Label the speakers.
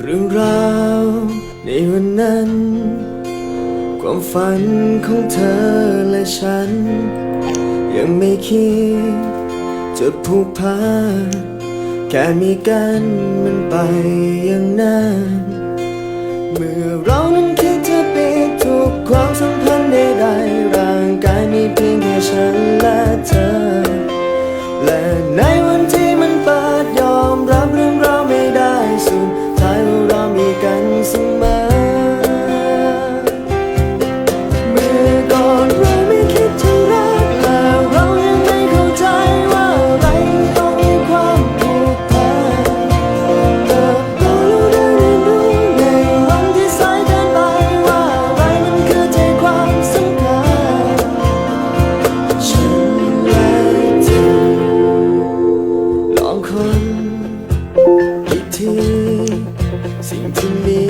Speaker 1: เรื่องราวในวันนั้น ความฝันของเธอและฉัน ยังไม่คิดจะผูกพันแค่มีกันมันไปอย่างนั้นเมื่อเรานั้นคิดจะปิดทุกความสัมพันธ์ใดๆร่างกายมีเพียงแค่ฉันและเธอ คนอีกทีสิ่งที่มี